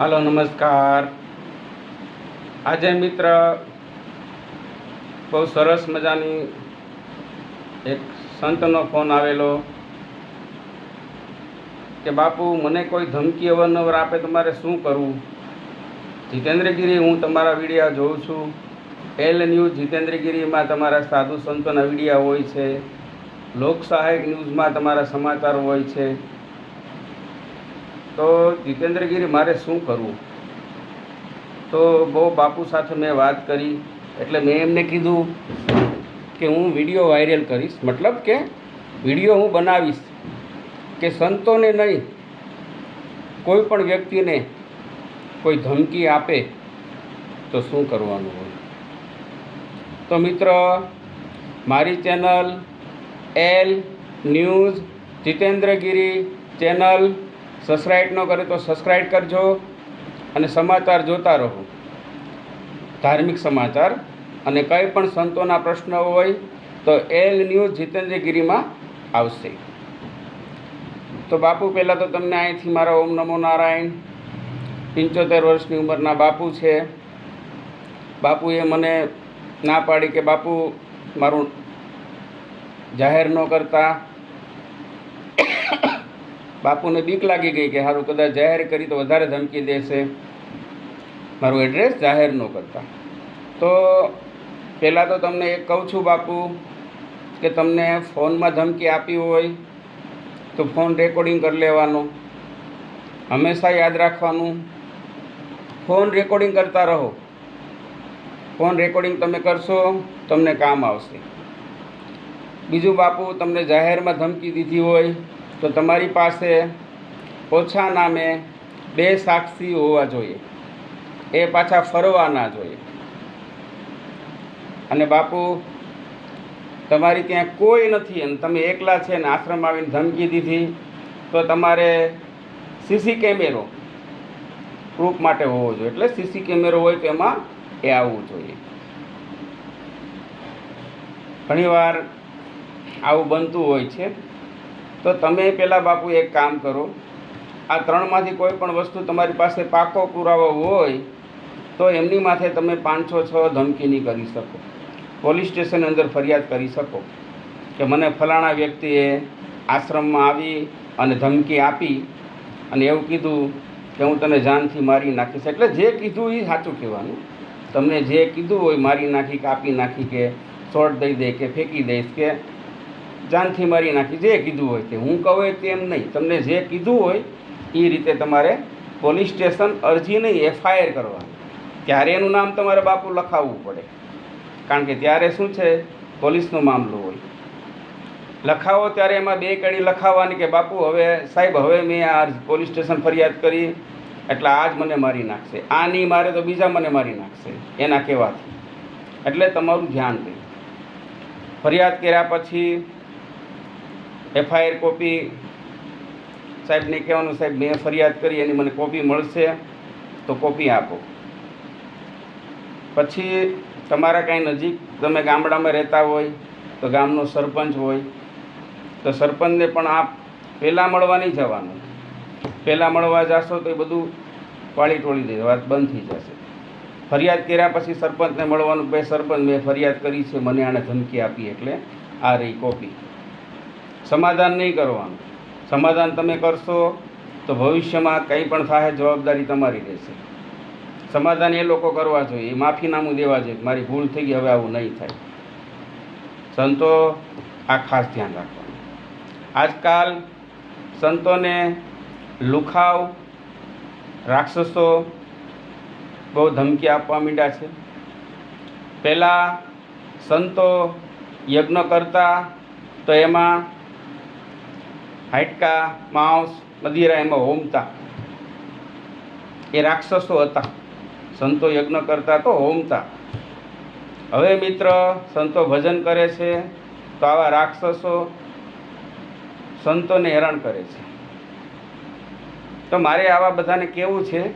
હાલો, નમસ્કાર. આજે મિત્ર બહુ સરસ મજાની એક સંતનો ફોન આવેલો કે, બાપુ, મને કોઈ ધમકી અવારનવાર આપે તો મારે શું કરવું? જીતેન્દ્રગીરી, હું તમારા વિડીયા જોઉં છું. એલ ન્યૂઝ જીતેન્દ્રગીરીમાં તમારા સાધુ સંતોના વિડીયા હોય છે. લોક સહાયક ન્યૂઝમાં તમારા સમાચાર હોય છે. તો જીતેન્દ્રગીરી, મારે શું કરવું? તો બહુ બાપુ સાથે મેં વાત કરી, એટલે મેં એમને કીધું કે હું વીડિયો વાયરલ કરીશ. મતલબ કે વીડિયો હું બનાવીશ. કે સંતોને નહીં, કોઈ પણ વ્યક્તિને કોઈ ધમકી આપે, તો શું કરવાનું હોય? તો મિત્ર, મારી channel L news Jitendragiri channel subscribe ન કરે તો સબસ્ક્રાઈબ કરજો અને સમાચાર જોતા રહો. ધાર્મિક સમાચાર અને કંઈ પણ સંતોના પ્રશ્ન હોય તો એલ ન્યૂઝ જીતેન્દ્રગીરીમાં આવશે. તો બાપુ, પહેલાં તો તમને અહીંથી મારા ઓમ નમો નારાયણ, પંચોતેર વર્ષની ઉંમરના બાપુ છે. બાપુએ મને ના પાડી કે બાપુ મારું જાહેર ન કરતા. બાપુને બીક લાગી ગઈ કે સારું કદાચ જાહેર કરી તો વધારે ધમકી દેશે. મારું એડ્રેસ જાહેર ન કરતા. તો પહેલાં તો તમને એક કહું છું બાપુ, કે તમને ફોનમાં ધમકી આપી હોય તો ફોન રેકોર્ડિંગ કરી લેવાનો. હંમેશા યાદ રાખવાનું. ફોન રેકોર્ડિંગ કરતા રહો. ફોન રેકોર્ડિંગ તમે કરશો, તમને કામ આવશે. બીજું બાપુ, તમને જાહેરમાં ધમકી દીધી હોય તો તમારી પાસે ઓછા નામે બે સાક્ષી હોવા જોઈએ. એ પાછા ફરવા ના જોઈએ. અને બાપુ, તમારી ત્યાં કોઈ નથી અને તમે એકલા છે ને આશ્રમ આવીને ધમકી દીધી, તો તમારે સીસી કેમેરો પ્રૂફ માટે હોવો જોઈએ. એટલે સીસી કેમેરો હોય તો એમાં એ આવવું જોઈએ. ઘણીવાર આવું બનતું હોય છે. તો તમે પહેલાં બાપુ એક કામ કરો. આ ત્રણમાંથી કોઈ પણ વસ્તુ તમારી પાસે પાકો પુરાવો હોય, તો એમની માથે તમે પાંચસો છ ધમકી નહીં કરી શકો. પોલીસ સ્ટેશન અંદર ફરિયાદ કરી શકો કે મને ફલાણા વ્યક્તિએ આશ્રમમાં આવી અને ધમકી આપી અને એવું કીધું કે હું તને જાનથી મારી નાખીશ. એટલે જે કીધું એ સાચું કહેવાનું. તમને જે કીધું હોય મારી નાખી કાપી નાખી કે શોર્ટ દઈ દે કે ફેંકી દઈશ કે જાનથી મારી નાખી. જે કીધું હોય તે. હું કહું તેમ નહીં. તમને જે કીધું હોય એ રીતે તમારે પોલીસ સ્ટેશન અરજી નહીં એફઆઈઆર કરવાની. ત્યારે એનું નામ તમારે બાપુ લખાવવું પડે. કારણ કે ત્યારે શું છે? પોલીસનો મામલો હોય. લખાવો ત્યારે એમાં બે કડી લખાવવાની કે બાપુ હવે સાહેબ, હવે મેં આ પોલીસ સ્ટેશન ફરિયાદ કરી, એટલે આ જ મને મારી નાખશે. આ નહીં મારે તો બીજા મને મારી નાખશે. એના કહેવાથી. એટલે તમારું ધ્યાન દે. ફરિયાદ કર્યા પછી એફઆઈઆર કોપી સાહેબને કહેવાનું, સાહેબ, મેં ફરિયાદ કરી એની મને કોપી મળશે, તો કોપી આપો. પછી તમારા કાંઈ નજીક તમે ગામડામાં રહેતા હોય, તો ગામનો સરપંચ હોય, તો સરપંચને પણ આપ પહેલાં મળવા નહીં જવાનું. પહેલાં મળવા જશો તો એ બધું પાળી ટોળી દે, વાત બંધ થઈ જશે. ફરિયાદ કર્યા પછી સરપંચને મળવાનું બે સરપંચ, મેં ફરિયાદ કરી છે, મને આણે ધમકી આપી, એટલે આ રહી કોપી. સમાધાન નહીં કરવાનું. સમાધાન તમે કરશો તો ભવિષ્યમાં કંઈ પણ થાય જવાબદારી તમારી રહેશે. સમાધાન એ લોકો કરવા જોઈએ, એ માફીનામું દેવા જોઈએ મારી ભૂલ થઈ ગઈ, હવે આવું નહીં થાય. સંતો આ ખાસ ધ્યાન રાખવાનું. આજકાલ સંતોને લુખાવ રાક્ષસો બહુ ધમકી આપવા માંડ્યા છે. પહેલાં સંતો યજ્ઞ કરતા તો એમાં હાડકા માંસ મદિરા એમાં હોમતા. એ રાક્ષસો હતા. સંતો યજ્ઞ કરતા તો હોમતા. હવે મિત્ર, સંતો ભજન કરે છે તો આવા રાક્ષસો સંતોને હેરાન કરે છે. તો મારે આવા બધાને કેવું છે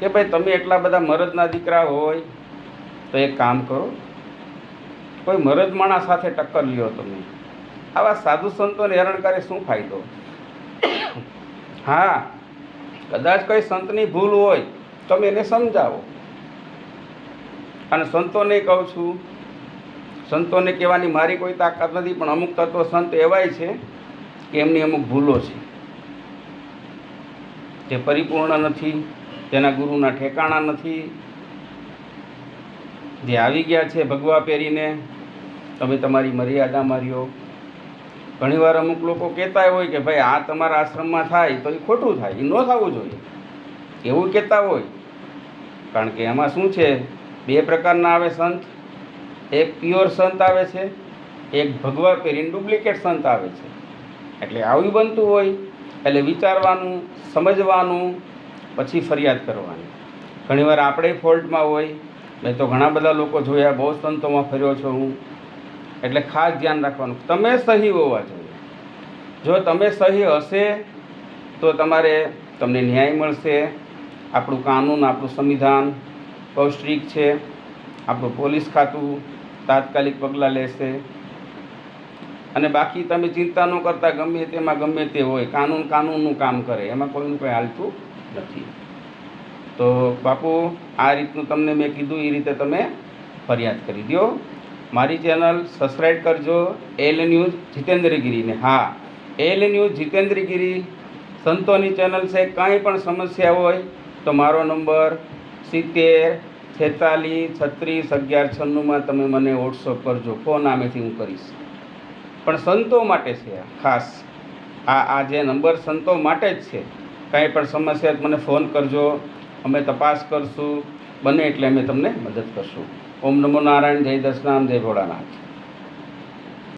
કે ભાઈ તમે એટલા બધા મરદના દીકરા હોય, તો એક કામ કરો. કોઈ મરદ માણસ સાથે ટક્કર લ્યો તમે. આવા સાધુ સંતોને હેરાન કરે શું ફાયદો? હા, કદાચ કોઈ સંતની ભૂલ હોય તો તમે એને સમજાવો. અને સંતોને કહું છું, સંતોને કહેવાની મારી કોઈ તાકાત નથી, પણ અમુક તત્વો સંત એવાય છે કે એમની અમુક ભૂલો છે. જે પરિપૂર્ણ નથી, તેના ગુરુના ઠેકાણા નથી. જે આવી ગયા છે ભગવા પહેરીને, તમે તમારી મર્યાદા માર્યો ઘણીવાર અમુક લોકો કહેતા હોય કે ભાઈ, આ તમારા આશ્રમમાં થાય તો એ ખોટું થાય, એ ન થવું જોઈએ. એવું કહેતા હોય. કારણ કે એમાં શું છે? બે પ્રકારના આવે સંત. એક પ્યોર સંત આવે છે, એક ભગવા પહેરીને ડુપ્લિકેટ સંત આવે છે. એટલે આવું બનતું હોય, એટલે વિચારવાનું, સમજવાનું, પછી ફરિયાદ કરવાની. ઘણીવાર આપણે ફોલ્ટમાં હોય મેં તો ઘણા બધા લોકો જોયા, બહુ સંતોમાં ફર્યો છું હું. એટલે ખાસ ધ્યાન રાખવાનું. તમે સહી હોવા જોઈએ. જો તમે સહી હશે, તો તમારે તમને ન્યાય મળશે. આપણું કાનૂન, આપણું સંવિધાન બહુ છે. આપણું પોલીસ ખાતું તાત્કાલિક પગલાં લેશે. અને બાકી તમે ચિંતા ન કરતા, ગમે તેમાં ગમે તે હોય. કાનૂન કાનૂનનું કામ કરે. એમાં કોઈનું કંઈ હાલતું નથી. તો બાપુ, આ રીતનું તમને મેં કીધું, એ રીતે તમે ફરિયાદ કરી દો. મારી ચેનલ સબસ્ક્રાઈબ કરજો એલ ન્યૂઝ જીતેન્દ્રગીરીને હા, એલ ન્યૂઝ જીતેન્દ્રગીરી સંતોની ચેનલ છે, કાંઈ પણ સમસ્યા હોય તો મારો નંબર સિત્તેર, છેતાલીસ, છત્રીસ, અગિયાર, છન્નુંમાં તમે મને વોટ્સઅપ કરજો. ફોન આમેથી હું કરીશ. પણ સંતો માટે છે ખાસ. આ આ જે નંબર સંતો માટે જ છે. કાંઈ પણ સમસ્યા મને ફોન કરજો. અમે તપાસ કરશું. બને એટલે અમે તમને મદદ કરશું. ઓમ નમો નારાયણ જય દસનામ જય ભોળાનાથ.